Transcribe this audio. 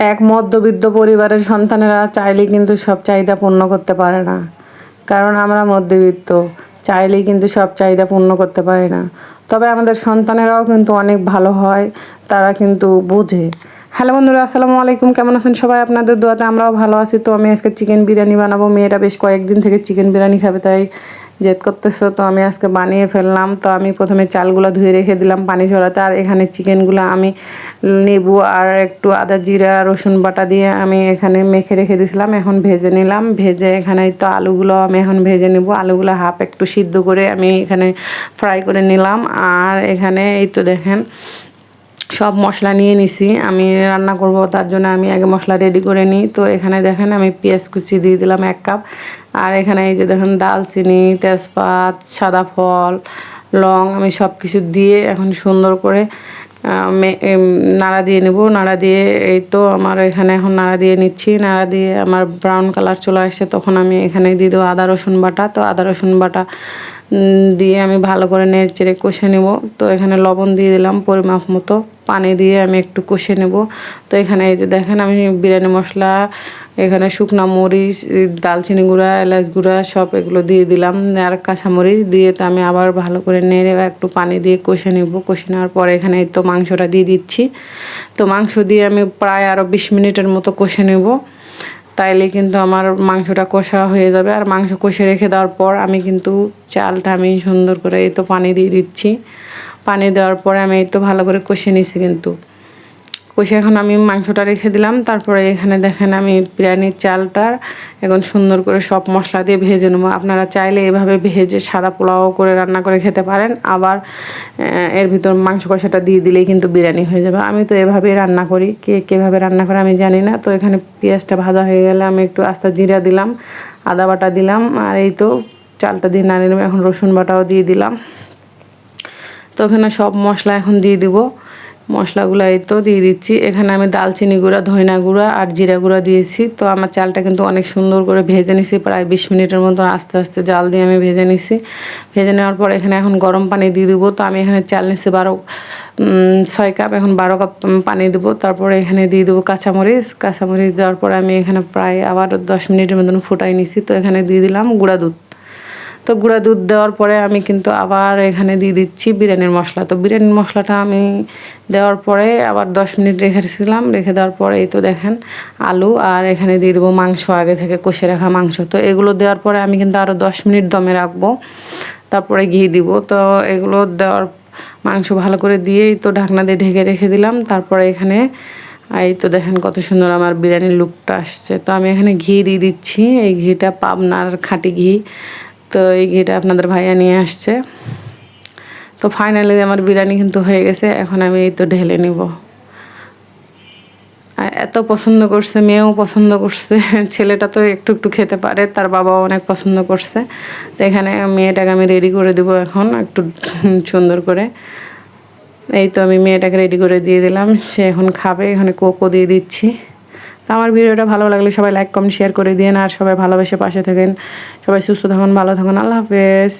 এক মধ্যবিত্ত পরিবারের সন্তানেরা চাইলেই কিন্তু সব চাহিদা পূর্ণ করতে পারে না। কারণ আমরা মধ্যবিত্ত, চাইলেই কিন্তু সব চাহিদা পূর্ণ করতে পারি না। তবে আমাদের সন্তানেরাও কিন্তু অনেক ভালো হয়, তারা কিন্তু বোঝে। হ্যালো বন্ধুরা, আসসালামু আলাইকুম। কেমন আছেন সবাই? আপনাদের দোয়াতে আমরাও ভালো আছি। তো আমি আজকে চিকেন বিরিয়ানি বানাবো। মেয়েরা বেশ কয়েকদিন থেকে চিকেন বিরিয়ানি খাবে, তাই জেদ করতেছে। তো আমি আজকে বানিয়ে ফেললাম। তো আমি প্রথমে চালগুলো ধুয়ে রেখে দিলাম পানি ঝরাতে। আর এখানে চিকেনগুলো আমি নেবু আর একটু আদা জিরা, রসুন বাটা দিয়ে আমি এখানে মেখে রেখে দিয়েছিলাম। এখন ভেজে নিলাম। ভেজে এখানে তো আলুগুলো আমি এখন ভেজে নেব। আলুগুলো হাফ একটু সিদ্ধ করে আমি এখানে ফ্রাই করে নিলাম। আর এখানে এই তো দেখেন সব মশলা নিয়ে নিছি। আমি রান্না করব, তার জন্য আমি আগে মশলা রেডি করে নিই। তো এখানে দেখেন আমি পেঁয়াজ কুচি দিয়ে দিলাম এক কাপ। আর এখানে এই যে দেখেন দালচিনি তেজপাত, সাদা ফল, লং আমি সব কিছু দিয়ে এখন সুন্দর করে নাড়া দিয়ে নেব। নাড়া দিয়ে এই তো আমার এখানে এখন নাড়া দিয়ে নিচ্ছি। নাড়া দিয়ে আমার ব্রাউন কালার চলে আসছে, তখন আমি এখানে দিয়ে দেবো আদা, রসুন বাটা। তো আদা, রসুন বাটা দিয়ে আমি ভালো করে নেড়ে চেড়ে কষে নেব। তো এখানে লবণ দিয়ে দিলাম পরিমাপ মতো। পানি দিয়ে আমি একটু কষে নেব। তো এখানে এই যে দেখেন আমি বিরিয়ানি মশলা, এখানে শুকনা মরিচ, দালচিনি গুঁড়া, এলাচ গুঁড়া সব এগুলো দিয়ে দিলাম। আর কাঁচামরিচ দিয়ে তো আমি আবার ভালো করে নেড়ে একটু পানি দিয়ে কষে নেব। কষে নেওয়ার পরে এখানে তো মাংসটা দিয়ে দিচ্ছি। তো মাংস দিয়ে আমি প্রায় আরও বিশ মিনিটের মতো কষে নেব। তাইলে কিন্তু আমার মাংসটা কষা হয়ে যাবে। আর মাংস কষে রেখে দেওয়ার পর আমি কিন্তু চালটা আমি সুন্দর করে এই তো পানি দিয়ে দিচ্ছি। পানি দেওয়ার পরে আমি তো ভালো করে কষে নিছি কিন্তু। কষে এখন আমি মাংসটা রেখে দিলাম, তারপরে এখানে দেখেন আমি বিরিয়ানির চালটার এখন সুন্দর করে সব মশলা দিয়ে ভেজে নেব। আপনারা চাইলে এভাবে ভেজে সাদা পোলাও করে রান্না করে খেতে পারেন, আবার এর ভিতর মাংস কষাটা দিয়ে দিলেই কিন্তু বিরিয়ানি হয়ে যাবে। আমি তো এভাবেই রান্না করি, কে কীভাবে রান্না করে আমি জানি না। তো এখানে পেঁয়াজটা ভাজা হয়ে গেলে আমি একটু আস্তা জিরা দিলাম, আদা বাটা দিলাম, আর এই তো চালটা দিয়ে নাড়িয়ে নেব। এখন রসুন বাটাও দিয়ে দিলাম। তো ওখানে সব মশলা এখন দিয়ে দিব। মশলাগুলো এই তো দিয়ে দিচ্ছি। এখানে আমি দালচিনি গুঁড়া, ধইনা গুঁড়া আর জিরা গুঁড়া দিয়েছি। তো আমার চালটা কিন্তু অনেক সুন্দর করে ভেজে নিছি। প্রায় বিশ মিনিটের মতো আস্তে আস্তে জাল দিয়ে আমি ভেজে নিছি। ভেজে নেওয়ার পর এখানে এখন গরম পানি দিয়ে দেবো। তো আমি এখানে চাল নিছি বারো ছয় কাপ। এখন বারো কাপ পানি দেবো। তারপরে এখানে দিয়ে দেবো কাঁচামরিচ। কাঁচামরিচ দেওয়ার পরে আমি এখানে প্রায় আবার দশ মিনিটের মতন ফুটাই নিছি। তো এখানে দিয়ে দিলাম গুঁড়া দুধ। তো গুঁড়া দুধ দেওয়ার পরে আমি কিন্তু আবার এখানে দিয়ে দিচ্ছি বিরিয়ানির মশলা। তো বিরিয়ানির মশলাটা আমি দেওয়ার পরে আবার দশ মিনিট রেখেছিলাম রেখে দেওয়ার পরে এই তো দেখেন আলু আর এখানে দিয়ে দেবো মাংস, আগে থেকে কষে রাখা মাংস। তো এগুলো দেওয়ার পরে আমি কিন্তু আরও দশ মিনিট দমে রাখব। তারপরে ঘি দিব। তো এগুলো দেওয়ার মাংস ভালো করে দিয়েই তো ঢাকনা দিয়ে ঢেকে রেখে দিলাম। তারপরে এখানে এই তো দেখেন কত সুন্দর আমার বিরিয়ানির লুকটা আসছে। তো আমি এখানে ঘি দিয়ে দিচ্ছি। এই ঘিটা পাবনার খাঁটি ঘি। তো এই ঘিটা আপনাদের ভাইয়া নিয়ে আসছে। তো ফাইনালি আমার বিরিয়ানি কিন্তু হয়ে গেছে, এখন আমি এই তো ঢেলে নিব। আর এত পছন্দ করছে, মেয়েও পছন্দ করছে, ছেলেটা তো একটু একটু খেতে পারে, তার বাবাও অনেক পছন্দ করছে। তো এখানে মেয়েটাকে আমি রেডি করে দেবো এখন, একটু সুন্দর করে। এই তো আমি মেয়েটাকে রেডি করে দিয়ে দিলাম, সে এখন খাবে, এখানে কোকো দিয়ে দিচ্ছি। আমার ভিডিওটা ভালো লাগলে সবাই লাইক কমেন্ট শেয়ার করে দিন আর সবাই ভালোবেসে পাশে থাকেন। সবাই সুস্থ থাকুন, ভালো থাকুন। আল্লাহ হাফেজ।